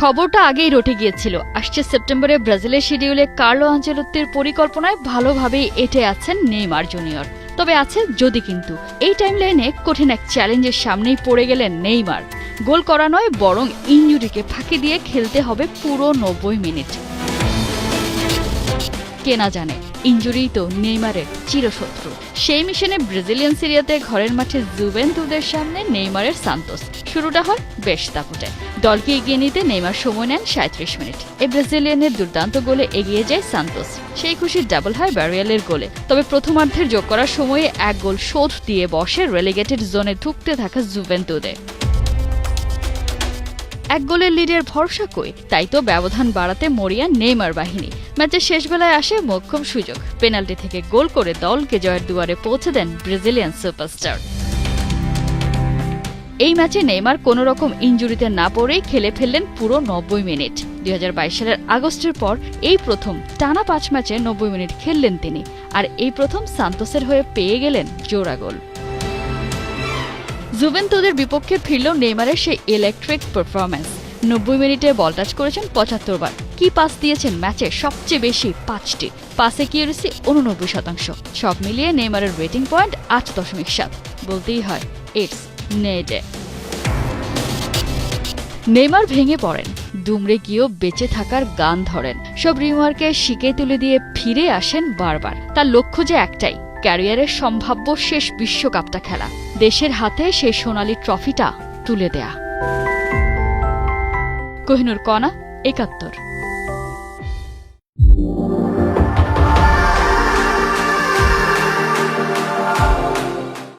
খবরটা আগেই রটে গিয়েছিল। আসছে সেপ্টেম্বরে ব্রাজিলের শিডিউলে কার্লো আঞ্চেলত্তির পরিকল্পনায় ভালোভাবেই এটে আছেন নেইমার জুনিয়র। তবে আছে যদি কিন্তু। এই টাইমলাইনে কঠিন এক চ্যালেঞ্জের সামনেই পড়ে গেলেন নেইমার। গোল করা নয়, বরং ইঞ্জুরিকে ফাঁকি দিয়ে খেলতে হবে পুরো নব্বই মিনিট। কে না জানে ইঞ্জুরি তো নেইমারের চিরশত্রু। সেই মিশনে ব্রাজিলিয়ান সিরিয়াতে ঘরের মাঠে জুভেন্তুদের সামনে নেইমারের সান্তোস। শুরুটা হয় বেশ দাপুটে দলকে এগিয়ে নিতে নেইমার সময় নেন সাঁত্রিশ মিনিট। এই ব্রাজিলিয়ানের দুর্দান্ত গোলে এগিয়ে যায় সান্তোস। সেই খুশির ডাবল হয় ব্যারিয়ালের গোলে। তবে প্রথমার্ধের যোগ করার সময়ে এক গোল শোধ দিয়ে বসে রেলিগেটেড জোনে ঢুকতে থাকা জুভেন্তুদে। এক গোলের লিডের ভরসা কই? তাই তো ব্যবধান বাড়াতে মরিয়া নেইমার বাহিনী। ম্যাচের শেষ বেলায় আসে মোক্ষম সুযোগ। পেনাল্টি থেকে গোল করে দলকে জয়ের দুয়ারে পৌঁছে দেন ব্রাজিলিয়ান সুপারস্টার। এই ম্যাচে নেইমার কোনো রকম ইঞ্জুরিতে না পড়েই খেলে ফেললেন পুরো নব্বই মিনিট। দুই হাজার বাইশ সালের আগস্টের পর এই প্রথম টানা পাঁচ ম্যাচে নব্বই মিনিট খেললেন তিনি, আর এই প্রথম সান্তোসের হয়ে পেয়ে গেলেন জোড়া গোল। জুভেন্তুদের বিপক্ষে ফিরল নেইমারের সেই ইলেকট্রিক পারফরম্যান্স নব্বই মিনিটে বল টাচ করেছেন পঁচাত্তর বার। কি পাস দিয়েছেন ম্যাচে সবচেয়ে বেশি পাঁচটি? পাসে কিউরেসি উননব্বই শতাংশ। সব মিলিয়ে নেইমারের রেটিং পয়েন্ট আট দশমিক সাত। বলতেই হয় ইটস নেডে নেইমার ভেঙে পড়েন, দুমড়ে গিয়েও বেঁচে থাকার গান ধরেন। সব রিমার্কে শিকে তুলে দিয়ে ফিরে আসেন বারবার। তার লক্ষ্য যে একটাই, ক্যারিয়ারের সম্ভাব্য শেষ বিশ্বকাপটা খেলা। দেশের হাতে সেই সোনালি ট্রফিটা তুলে দেয়া। কোহিনুর কণা, একাত্তর।